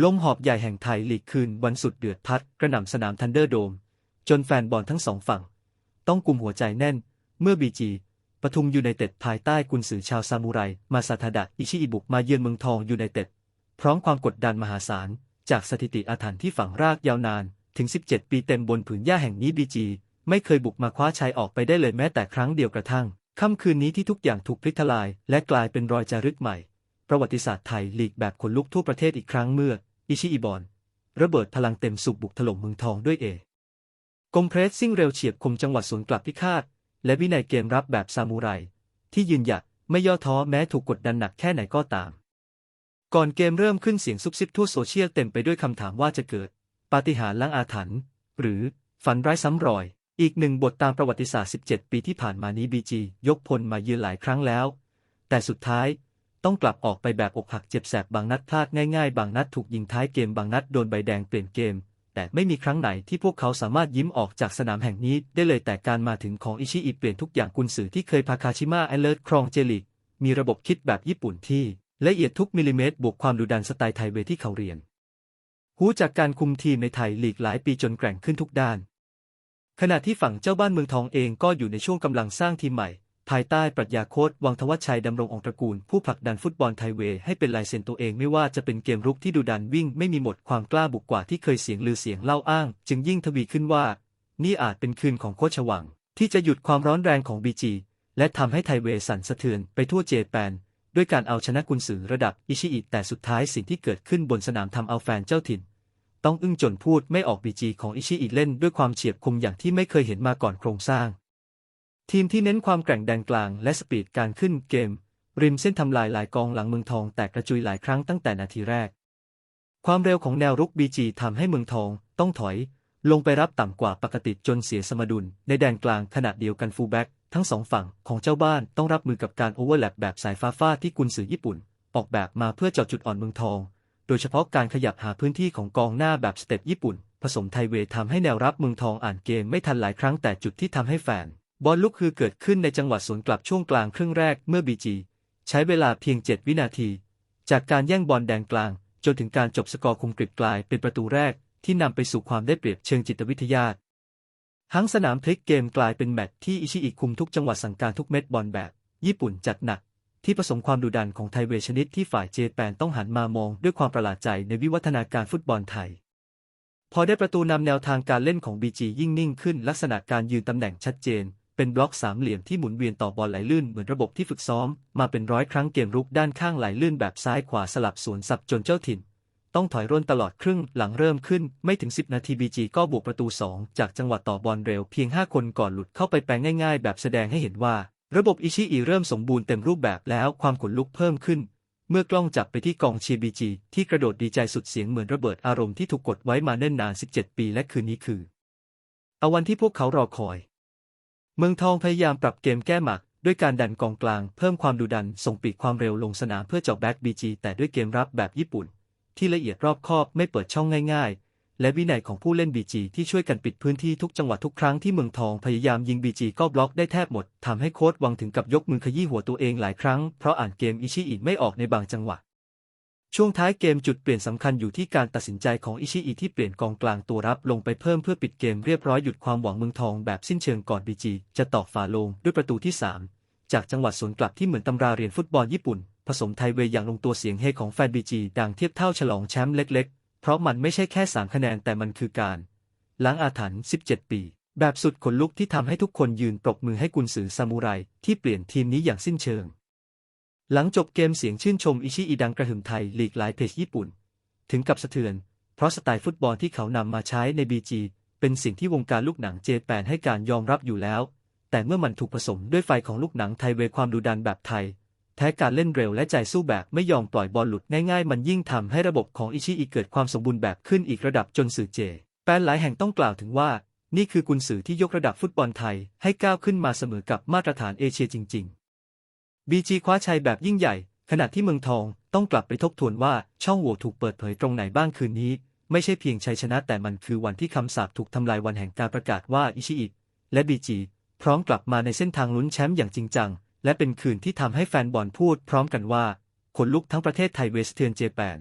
ลมหอบใหญ่แห่งไทยลีกคืนวันสุดเดือดพัดกระหน่ำสนามทันเดอร์โดม จนแฟนบอลทั้งสองฝั่ง ต้องกุมหัวใจแน่น เมื่อบีจีปทุมยูไนเต็ดภายใต้กุนสือชาวซามูไร มาซาทาดะอิชิอิบุกมาเยือนเมืองทองยูไนเต็ด พร้อมความกดดันมหาศาล จากสถิติอาถรรพ์ที่ฝังรากยาวนาน ถึง 17 ปีเต็มบนผืนหญ้าแห่งนี้บีจีไม่เคยบุกมาคว้าชัยออกไปได้เลยแม้แต่ครั้งเดียวกระทั่งค่ำคืนนี้ที่ทุกอย่างถูกพลิกทลาย และกลายเป็นรอยจารึกใหม่ ประวัติศาสตร์ไทยลีกแบบขนลุกทั่วประเทศอีกครั้งเมื่อ อิชิอิบอน ระเบิดพลังเต็มสุกบุกถล่มเมืองทองด้วยเอกมเพรสซิ่งเร็วเฉียบคมจังหวัดสวนกลับพิฆาต และวินัยเกมรับแบบซามูไร ที่ยืนหยัดไม่ย่อท้อแม้ถูกกดดันหนักแค่ไหนก็ตาม ก่อนเกมเริ่มขึ้นเสียงซุบซิบทั่วโซเชียลเต็มไปด้วยคำถามว่าจะเกิด ปาฏิหาริย์ล้างอาถรรพ์หรือฝันร้ายซ้ำรอย อีกหนึ่งบทตามประวัติศาสตร์ 17 ปีที่ผ่านมานี้บีจียกพลมาเยือนหลายครั้งแล้ว แต่สุดท้าย ต้องกลับออกไปแบบอกหักเจ็บแสบบางนัดพลาดง่ายๆ บางนัดถูกยิงท้ายเกมบางนัดโดนใบแดงเปลี่ยนเกม แต่ไม่มีครั้งไหนที่พวกเขาสามารถยิ้มออกจากสนามแห่งนี้ได้เลยแต่การมาถึงของอิชิอิเปลี่ยนทุกอย่างกุนสือที่เคยพาคาชิมะแอลเลอร์ครองเจลิกมีระบบคิดแบบญี่ปุ่นที่ละเอียดทุกมิลลิเมตรบวกความดุดันสไตล์ไทยเวที่เขาเรียน หูจากการคุมทีมในไทยลีกหลายปีจนแกร่งขึ้นทุกด้าน ขณะที่ฝั่งเจ้าบ้านเมืองทองเองก็อยู่ในช่วงกำลังสร้างทีมใหม่ ภายใต้ปรัชญาโค้ดวังทวัชชัยดำรงองตระกูล ผู้ผลักดันฟุตบอลไทยเวให้เป็นลายเซ็นตัวเองไม่ว่าจะเป็นเกมรุกที่ดุดันวิ่งไม่มีหมดความกล้าบุกกว่าที่เคยเสียงลือเสียงเล่าอ้าง จึงยิ่งทวีขึ้นว่า นี่อาจเป็นคืนของโคชวัง ที่จะหยุดความร้อนแรงของบีจีและทำให้ไทยเวสั่นสะเทือนไปทั่วเจแปนด้วยการเอาชนะกุนซือระดับอิชิอิแต่สุดท้ายสิ่งที่เกิดขึ้นบนสนามทำเอาแฟนเจ้าถิ่น ต้องอึ้งจนพูดไม่ออกบีจีของอิชิอิเล่นด้วยความเฉียบคมอย่างที่ไม่เคยเห็นมาก่อนโครงสร้าง ทีมที่เน้นความแกร่งแดนกลางและสปีดการขึ้นเกม ริมเส้นทำลายหลายกองหลังเมืองทองแตกกระจุยหลายครั้งตั้งแต่นาทีแรก ความเร็วของแนวรุกบีจีทำให้เมืองทองต้องถอย ลงไปรับต่ำกว่าปกติจนเสียสมดุล ในแดนกลางขณะเดียวกันฟูลแบ็กทั้งสองฝั่งของเจ้าบ้านต้องรับมือกับการโอเวอร์แลปแบบสายฟ้าฟาดที่กุนสือญี่ปุ่น ออกแบบมาเพื่อเจาะจุดอ่อนเมืองทอง โดยเฉพาะการขยับหาพื้นที่ของกองหน้าแบบสเต็ปญี่ปุ่น ผสมไทยเวททำให้แนวรับเมืองทองอ่านเกมไม่ทันหลายครั้งแต่จุดที่ทำให้แฟน บอลลุกคือเกิดขึ้นในจังหวะสวนกลับช่วงกลางครึ่งแรกเมื่อบีจีใช้เวลาเพียง 7 วินาที จากการแย่งบอลแดนกลาง จนถึงการจบสกอร์คมกริบกลายเป็นประตูแรกที่นำไปสู่ความได้เปรียบเชิงจิตวิทยาทั้งสนามพลิกเกมกลายเป็นแมตช์ที่อิชิอิคุมทุกจังหวะสั่งการทุกเม็ดบอลแบบ ญี่ปุ่นจัดหนัก ที่ผสมความดุดันของไทยเวชนิดที่ฝ่ายเจแปนต้องหันมามองด้วยความประหลาดใจในวิวัฒนาการฟุตบอลไทย พอได้ประตูนำแนวทางการเล่นของบีจียิ่งนิ่งขึ้นลักษณะการยืนตำแหน่งชัดเจน เป็นบล็อกสามเหลี่ยมที่หมุนเวียนต่อบอลไหลลื่นเหมือนระบบที่ฝึกซ้อม มาเป็นร้อยครั้งเกมรุกด้านข้างไหลลื่นแบบซ้ายขวาสลับสวนสับจนเจ้าถิ่น ต้องถอยร่นตลอดครึ่งหลังเริ่มขึ้นไม่ถึง 10 นาทีบีจีก็บวกประตู 2 จากจังหวะต่อบอลเร็วเพียง 5 คนก่อนหลุดเข้าไปแปลงง่ายๆ แบบแสดงให้เห็นว่า ระบบอิชิอิเริ่มสมบูรณ์เต็มรูปแบบแล้วความขนลุกเพิ่มขึ้นเมื่อกล้องจับไปที่กองเชียร์บีจีที่กระโดดดีใจสุดเสียงเหมือนระเบิดอารมณ์ที่ถูกกดไว้มาเนิ่นนาน 17 ปีและคืนนี้คือ อวันที่พวกเขารอคอย เมืองทองพยายามปรับเกมแก้หมัก ด้วยการดันกองกลาง เพิ่มความดุดันส่งปีกความเร็วลงสนามเพื่อเจาะแบ็กบีจีแต่ด้วยเกมรับแบบญี่ปุ่น ที่ละเอียดรอบคอบไม่เปิดช่องง่าย ๆ และวินัยของผู้เล่นบีจีที่ช่วยกันปิดพื้นที่ทุกจังหวะทุกครั้งที่เมืองทองพยายามยิงบีจีก็บล็อกได้แทบหมดทำให้โค้ดวังถึงกับยกมือขยี้หัวตัวเองหลายครั้งเพราะอ่านเกมอิชิอิไม่ออกในบางจังหวะ ช่วงท้ายเกมจุดเปลี่ยนสำคัญอยู่ที่การตัดสินใจของอิชิอิที่เปลี่ยนกองกลางตัวรับลงไปเพิ่มเพื่อปิดเกมเรียบร้อยหยุดความหวังเมืองทองแบบสิ้นเชิงก่อนบีจีจะตอกฝาลงด้วยประตูที่ 3 จากจังหวัดสวนกลับที่เหมือนตำราเรียนฟุตบอลญี่ปุ่น ผสมไทยเวย์อย่างลงตัวเสียงเฮของแฟนบีจีดังเทียบเท่าฉลองแชมป์เล็ก ๆ เพราะมันไม่ใช่แค่ 3 คะแนนแต่มันคือการล้างอาถรรพ์17 ปี แบบสุดขนลุกที่ทำให้ทุกคนยืนปรบมือให้กุนซือซามูไรที่เปลี่ยนทีมนี้อย่างสิ้นเชิง หลังจบเกมเสียงชื่นชมอิชิอิดังกระหึ่มไทยลีกหลายเพจญี่ปุ่น ถึงกับสะเทือน เพราะสไตล์ฟุตบอลที่เขานำมาใช้ในบีจีเป็นสิ่งที่วงการลูกหนังเจแปนให้การยอมรับอยู่แล้ว แต่เมื่อมันถูกผสมด้วยไฟของลูกหนังไทยเวความดุดันแบบไทย แท้การเล่นเร็วและใจสู้แบบไม่ยอมปล่อยบอลหลุดง่ายๆ มันยิ่งทำให้ระบบของอิชิอิเกิดความสมบูรณ์แบบขึ้นอีกระดับจนสื่อเจ แปนหลายแห่งต้องกล่าวถึงว่า นี่คือกุนสือที่ยกระดับฟุตบอลไทยให้ก้าวขึ้นมาเสมอกับมาตรฐานเอเชียจริง ๆ บีจีคว้าชัยแบบยิ่งใหญ่ ขณะที่เมืองทองต้องกลับไปทบทวนว่าช่องโหว่ถูกเปิดเผยตรงไหนบ้างคืนนี้ ไม่ใช่เพียงชัยชนะแต่มันคือวันที่คำสาปถูกทำลายวันแห่งการประกาศว่าอิชิอิและบีจีพร้อมกลับมาในเส้นทางลุ้นแชมป์อย่างจริงจัง และเป็นคืนที่ทำให้แฟนบอลพูดพร้อมกันว่าขนลุกทั้งประเทศไทยเวสเทิร์นเจแปน